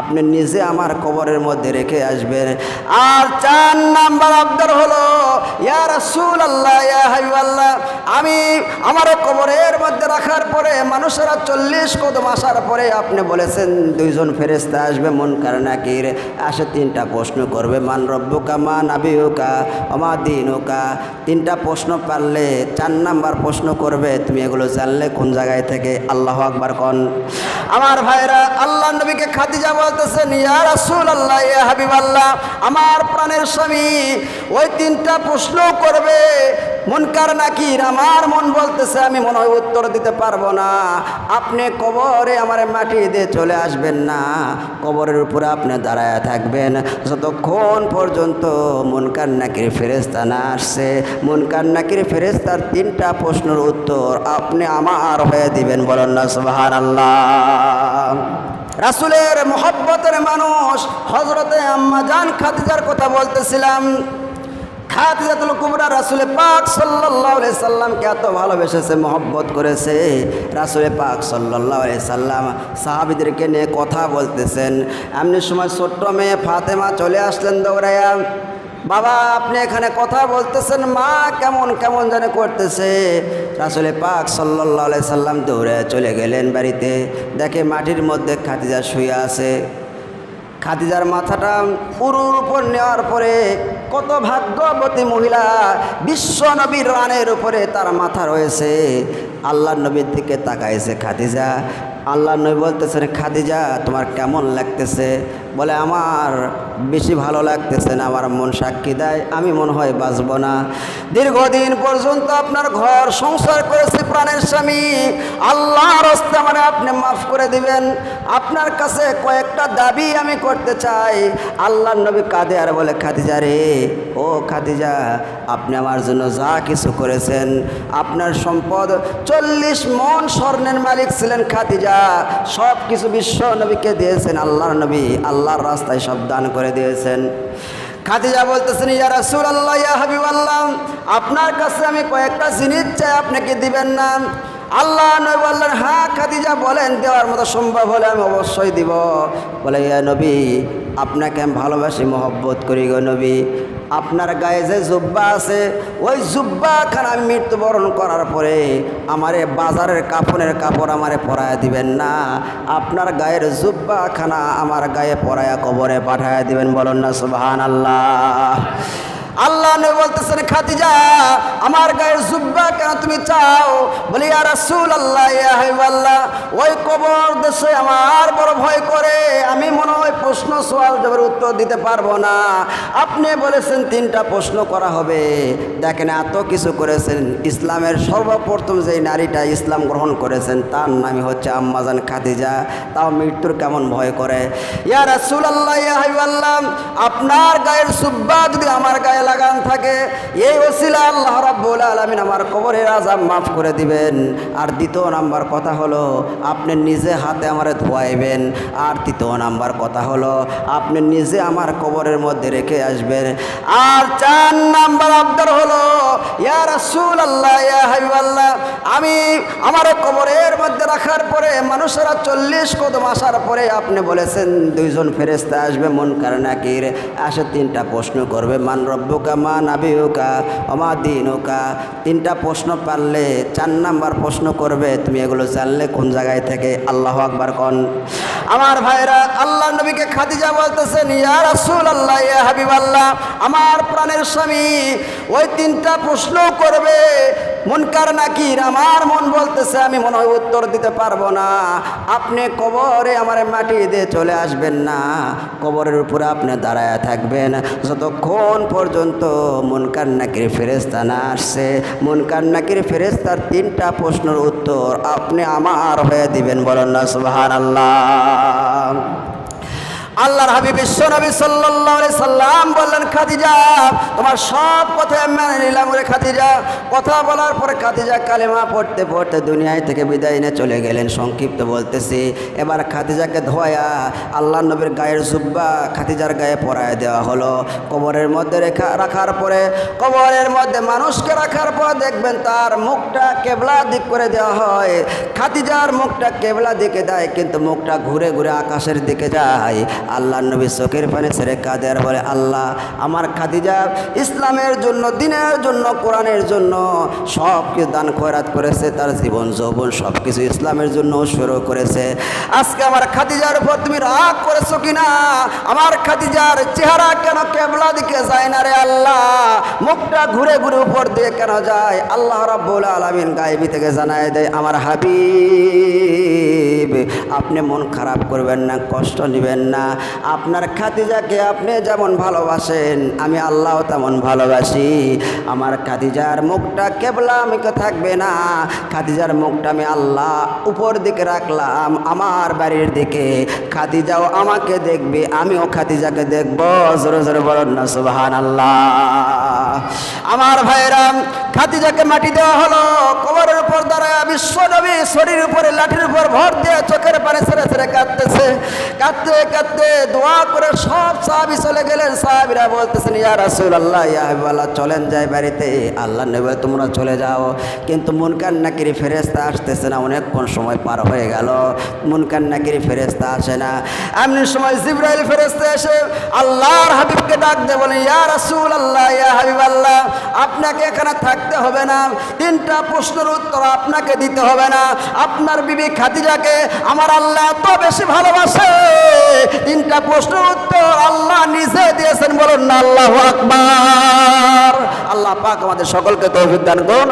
আপনি নিজে আমার কবরের মধ্যে রেখে আসবেন। আর চার নাম্বার আবদার হলো, ইয়া রাসূল আল্লাহ ইয়া আমি আমার কবরের মধ্যে রাখার পরে, মানুষেরা চল্লিশ কদম আসার পরে আপনি বলেছেন, দুইজন ফেরেস্তা আসবে, মন নাকির আসে তিনটা প্রশ্ন করবে, মান রব্বুকা, মা নাবিউকা অমা দিন দিনুকা? তিনটা প্রশ্ন পারলে, চার নাম্বার প্রশ্ন করবে, তুমি এগুলো জানলে কোন জায়গায় থেকে? আল্লাহ আকবার কন। আমার ভাইরা, আল্লাহ নবীকে খাদিজা বলতেছেন ইয়া রাসূলুল্লাহ ইয়া হাবিব আল্লাহ আমার প্রাণের স্বামী ওই তিনটা প্রশ্ন করবে মনকার নাকির আমার মন বলতেছে, আমি মনে হয় উত্তর দিতে পারব না। আপনি কবরে আমার মাটি দিয়ে চলে আসবেন না। কবরের উপরে আপনি দাঁড়ায় থাকবেন। যতক্ষণ পর্যন্ত মনকার নাকির ফেরেস্তা না আসছে মনকার নাকির ফেরেস্তার তিনটা প্রশ্নের উত্তর আপনি আমার হয়ে দিবেন বলেন না সুবাহান আল্লাহ রাসুলের মোহব্বতের মানুষ হজরতে আম্মা জান খাদিজার কথা বলতেছিলাম। খাদিজাতুল কুবরা রাসুলে পাক আলাইহি সাল্লামকে এত ভালোবেসেছে, মহব্বত করেছে। রাসুলে পাক আলাইহি সাল্লাম সাহাবীদেরকে নিয়ে কথা বলতেছেন। এমনি সময় ছোট্ট মেয়ে ফাতেমা চলে আসলেন দৌড়াইয়া। বাবা, আপনি এখানে কথা বলতেছেন, মা কেমন কেমন যেন করতেছে। রাসুলে পাক আলাইহি সাল্লাম দৌড়ে চলে গেলেন বাড়িতে। দেখে মাটির মধ্যে খাদিজা শুয়ে আছে। খাদিজার মাথাটা পুরুর উপর নেওয়ার পরে কত ভাগ্যবতী মহিলা বিশ্ব নবীর রানের উপরে তার মাথা রয়েছে। আল্লাহ নবীর দিকে তাকাইছে খাদিজা। আল্লাহ নবী বলতেছেন, খাদিজা, তোমার কেমন লাগতেছে? বলে, আমার বেশি ভালো লাগতেছে না, আমার মন সাক্ষী দেয়, আমি মনে হয় বাঁচব না। দীর্ঘদিন পর্যন্ত আপনার ঘর সংসার করেছি প্রাণের স্বামী। আল্লাহ হস্তে আমার আপনি মাফ করে দিবেন। আপনার কাছে কয়েকটা দাবি আমি করতে চাই। আল্লাহ নবী কাঁদে আর বলে, খাদিজা রে, ও খাদিজা, আপনি আমার জন্য যা কিছু করেছেন, আপনার সম্পদ চল্লিশ মন স্বর্ণের মালিক ছিলেন খাদিজা। সব কিছু বিশ্ব নবীকে দিয়েছেন আল্লাহর নবী। আল্লাহর রাস্তায় সব দান করে দিয়েছেন। খাদিজা বলতেছেন, ইয়া রাসূল ইয়া হাবিব আল্লাহ আপনার কাছে আমি কয়েকটা জিনিস চাই, আপনি কি দিবেন না? আল্লাহ নবী বললেন হ্যাঁ খাদিজা বলেন, দেওয়ার মতো সম্ভব হলে আমি অবশ্যই দিব। বলে, ইয়া নবী, আপনাকে আমি ভালোবাসি, মহব্বত করি গো নবী। আপনার গায়ে যে জুব্বা আছে, ওই জুব্বাখানা মৃত্যুবরণ করার পরে আমারে বাজারের কাপড়ের কাপড় আমারে পরায় দিবেন না। আপনার গায়ের জুব্বাখানা আমার গায়ে পরায়া কবরে পাঠায় দিবেন, বলুন না সুবহান আল্লাহ আল্লাহ বলতেছেন, খাদিজা, আমার গায়ের জুব্বা কেন তুমি চাও? বলি আর আল্লাহ হাবিবাল্লাহ, ওই কবর দেশে আমার বড় ভয় করে। আমি মনে হয় প্রশ্ন সোয়াল জবের উত্তর দিতে পারব না। আপনি বলেছেন তিনটা প্রশ্ন করা হবে। দেখেন, এত কিছু করেছেন। ইসলামের সর্বপ্রথম যেই নারীটা ইসলাম গ্রহণ করেছেন, তার নামই হচ্ছে আম্মাজান খাদিজা। তাও মৃত্যুর কেমন ভয় করে। ইয়া রাসূল আল্লাহ হাবিবাল্লাহ, আপনার গায়ের সুব্বা যদি আমার গায়ে লাগান থাকে। এই ওসিলা আল্লাহ রাব্বুল আলামিন আমার কবরের আজাব মাফ করে দিবেন। আর দ্বিতীয় নাম্বার কথা হলো, আপনি নিজে হাতে আমারে ধোয়াইবেন। আর তৃতীয় নাম্বার কথা হলো, আপনি নিজে আমার কবরের মধ্যে রেখে আসবেন। আর চার নাম্বার আবদার হলো, ইয়া রাসূল আল্লাহ ইয়া হাবিব আল্লাহ আমি আমার কবরের মধ্যে রাখার পরে, মানুষেরা চল্লিশ কদম আসার পরে আপনি বলেছেন, দুইজন ফেরেস্তা আসবে, মন নাকির। আসে তিনটা প্রশ্ন করবে, মান রব্বুকা মা নাবিউকা, অমা দিন হুকা তিনটা প্রশ্ন পারলে, চার নাম্বার প্রশ্ন করবে, তুমি এগুলো জানলে কোন জায়গায় থেকে? আল্লাহ আকবার কন? আমার ভাইরা আল্লাহ নবীকে খাদিজা বলতেছেন, ইয়া রাসূল আল্লাহ ইয়া হাবিব আল্লাহ আমার প্রাণের স্বামী ওই তিনটা প্রশ্ন করবে মনকার নাকির আমার মন বলতেছে, আমি মনে হয় উত্তর দিতে পারব না। আপনি কবরে আমার মাটি দিয়ে চলে আসবেন না। কবরের উপরে আপনি দাঁড়ায় থাকবেন। যতক্ষণ পর্যন্ত মনকার নাকির ফেরেস্তা না আসছে মনকার নাকির ফেরেস্তার তিনটা প্রশ্নের উত্তর আপনি আমার হয়ে দিবেন। বলেন না সুবহান আল্লাহ আল্লাহর হাবিব বিশ্ব নবী আলাইহি সাল্লাম বললেন, খাদিজা, তোমার সব কথা মেনে নিলাম রে খাদিজা। কথা বলার পরে খাদিজা কালেমা পড়তে পড়তে দুনিয়ায় থেকে বিদায় নিয়ে চলে গেলেন। সংক্ষিপ্ত বলতেছি, এবার খাদিজাকে ধোয়া আল্লাহ নবীর গায়ের জুব্বা খাদিজার গায়ে পরায় দেওয়া হলো। কবরের মধ্যে রেখা, রাখার পরে, কবরের মধ্যে মানুষকে রাখার পর দেখবেন তার মুখটা কেবলা দিক করে দেওয়া হয়। খাদিজার মুখটা কেবলা দিকে দেয়, কিন্তু মুখটা ঘুরে ঘুরে আকাশের দিকে যায়। আল্লাহ নবী চোখের পানি ছেড়ে কাঁদে আর বলে, আল্লাহ, আমার খাদিজা ইসলামের জন্য, দিনের জন্য, কোরআনের জন্য সব কিছু দান, খয়রাত করেছে, তার জীবন, যৌবন সব কিছু ইসলামের জন্য শুরু করেছে। আজকে আমার খাদিজার উপর তুমি রাগ করেছ কিনা? আমার খাদিজার চেহারা কেন কেবলা দিকে যায় না রে আল্লাহ? মুখটা ঘুরে ঘুরে উপর দিয়ে কেন যায়? আল্লাহ রাব্বুল আলামিন গায়েবি থেকে জানায় দেয়, আমার হাবিব, আপনি মন খারাপ করবেন না, কষ্ট নেবেন না। আপনার খাদিজাকে আপনি যেমন ভালোবাসেন, আমি আল্লাহ তেমন ভালোবাসি। আমার খাদিজার মুখটা কেবলা আমাকে থাকবে না। খাদিজার মুখটা আমি আল্লাহ উপর দিকে রাখলাম, আমার বাড়ির দিকে। খাদিজাও আমাকে দেখবে, আমিও খাদিজাকে দেখব। জোরে জোরে বলুন না সুবাহান আল্লাহ আমার ভাইরাম খাদিজাকে মাটি দেওয়া হলো, কবরের উপর দাঁড়ায় বিশ্ব নবী শরীর উপরে লাঠির উপর ভর দিয়ে চোখের পানি ছেড়ে ছেড়ে কাঁদতেছে। কাঁদতে কাঁদতে দোয়া করে সব সাহাবি চলে গেলেন, সাহাবিরা বলতেছেন, ইয়া রাসুল আল্লাহ ইয়া হাবিবাল্লাহ, চলেন যাই বাড়িতে। আল্লাহ নেবে তোমরা চলে যাও। কিন্তু মুনকান নাকিরি ফেরেস্তা আসতেছে না, অনেকক্ষণ সময় পার হয়ে গেল। মুনকান নাকিরি ফেরেস্তা আসে না। এমনি সময় জিব্রাইল ফেরেস্তা এসে আল্লাহর হাবিবকে ডাক দে বলে, ইয়া রাসুল আল্লাহ ইয়া হাবিব আল্লাহ আপনাকে এখানে থাকতে হবে না। তিনটা প্রশ্নের উত্তর আপনাকে দিতে হবে না। আপনার বিবি খাদিজাকে আমার আল্লাহ এত বেশি ভালোবাসে। তিনটা প্রশ্নের উত্তর আল্লাহ নিজে দিয়েছেন বলুন আল্লাহ আকবার। আল্লাহ পাক আমাদের সকলকে তৌফিক দান করুন।